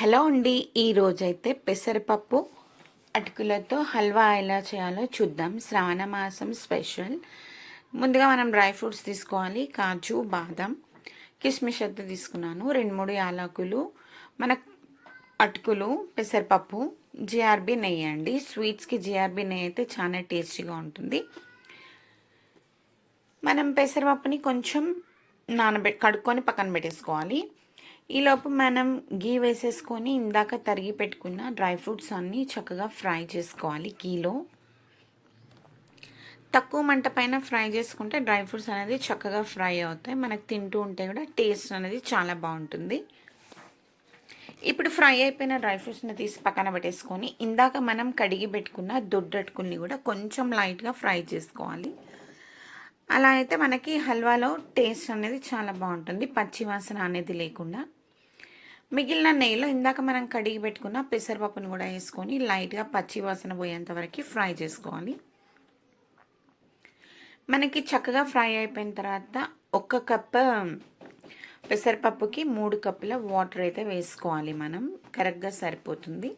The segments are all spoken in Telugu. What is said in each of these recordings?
హలో అండి ఈరోజైతే పెసరపప్పు అటుకులతో హల్వా ఎలా చేయాలో చూద్దాం. శ్రావణ మాసం స్పెషల్. ముందుగా మనం డ్రై ఫ్రూట్స్ తీసుకోవాలి. కాజు బాదం కిస్మిస్ అయితే తీసుకున్నాను. రెండు మూడు యాలకులు మన అటుకులు పెసరపప్పు జిఆర్బి నెయ్యి అండి. స్వీట్స్కి జిఆర్బి నెయ్యి అయితే చాలా టేస్టీగా ఉంటుంది. మనం పెసరపప్పుని కొంచెం నానబె కడుక్కొని పక్కన పెట్టేసుకోవాలి. ఈలోపు మనం గీ వేసేసుకొని ఇందాక తరిగి పెట్టుకున్న డ్రై ఫ్రూట్స్ అన్నీ చక్కగా ఫ్రై చేసుకోవాలి గీలో తక్కువ మంట పైన ఫ్రై చేసుకుంటే డ్రై ఫ్రూట్స్ అనేది చక్కగా ఫ్రై అవుతాయి. మనకు తింటూ ఉంటే కూడా టేస్ట్ అనేది చాలా బాగుంటుంది. ఇప్పుడు ఫ్రై అయిపోయిన డ్రై ఫ్రూట్స్ని తీసి పక్కన పెట్టేసుకొని ఇందాక మనం కడిగి పెట్టుకున్న దొడ్డట్టుకుల్ని కూడా కొంచెం లైట్గా ఫ్రై చేసుకోవాలి. అలా అయితే మనకి హల్వాలో టేస్ట్ అనేది చాలా బాగుంటుంది. పచ్చి వాసన అనేది లేకుండా. మిగిలిన నెయ్యిలో ఇందాక మనం కడిగి పెట్టుకున్న పెసరపప్పును కూడా వేసుకొని లైట్గా పచ్చి వాసన పోయేంత వరకు ఫ్రై చేసుకోవాలి. మనకి చక్కగా ఫ్రై అయిపోయిన తర్వాత ఒక్క కప్ పెసరపప్పుకి మూడు కప్పుల వాటర్ అయితే వేసుకోవాలి మనం. కరెక్ట్గా సరిపోతుంది.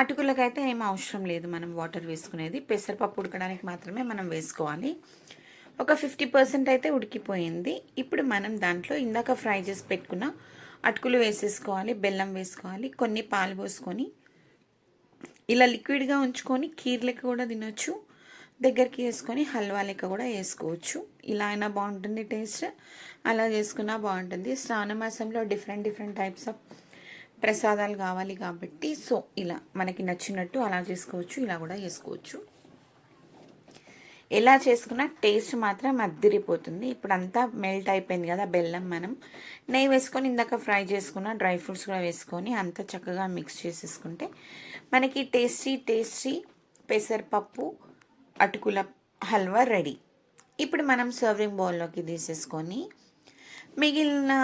అటుకులకైతే ఏం అవసరం లేదు మనం వాటర్ వేసుకునేది. పెసరపప్పు ఉడకడానికి మాత్రమే మనం వేసుకోవాలి. ఒక ఫిఫ్టీ పర్సెంట్ అయితే ఉడికిపోయింది. ఇప్పుడు మనం దాంట్లో ఇందాక ఫ్రై చేసి పెట్టుకున్న అటుకులు వేసేసుకోవాలి బెల్లం వేసుకోవాలి కొన్ని పాలు పోసుకొని ఇలా లిక్విడ్గా ఉంచుకొని కీర్ లెక్క కూడా తినొచ్చు. దగ్గరికి వేసుకొని హల్వా లెక్క కూడా వేసుకోవచ్చు. ఇలా అయినా బాగుంటుంది టేస్ట్. అలా చేసుకున్నా బాగుంటుంది. శ్రావణ మాసంలో డిఫరెంట్ డిఫరెంట్ టైప్స్ ఆఫ్ ప్రసాదాలు కావాలి కాబట్టి సో ఇలా మనకి నచ్చినట్టు అలా చేసుకోవచ్చు ఇలా కూడా చేసుకోవచ్చు. ఎలా చేసుకున్నా టేస్ట్ మాత్రం అద్దిరిపోతుంది ఇప్పుడు అంతా మెల్ట్ అయిపోయింది కదా బెల్లం మనం. నెయ్యి వేసుకొని ఇందాక ఫ్రై చేసుకున్న డ్రై ఫ్రూట్స్ కూడా వేసుకొని అంతా చక్కగా మిక్స్ చేసేసుకుంటే మనకి టేస్టీ టేస్టీ పెసరపప్పు అటుకుల హల్వా రెడీ. ఇప్పుడు మనం సర్వింగ్ బౌల్లోకి తీసేసుకొని మిగిలిన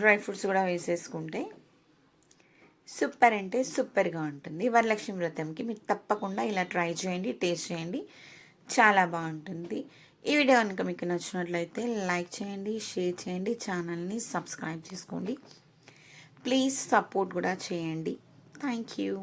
డ్రై ఫ్రూట్స్ కూడా వేసేసుకుంటే సూపర్ అంటే సూపర్గా ఉంటుంది. వరలక్ష్మి వ్రతంకి మీరు తప్పకుండా ఇలా ట్రై చేయండి టేస్ట్ చేయండి. చాలా బాగుంటుంది. ఈ వీడియో కనుక మీకు నచ్చినట్లయితే లైక్ చేయండి షేర్ చేయండి ఛానల్ని సబ్స్క్రైబ్ చేసుకోండి. ప్లీజ్ సపోర్ట్ కూడా చేయండి. Thank you.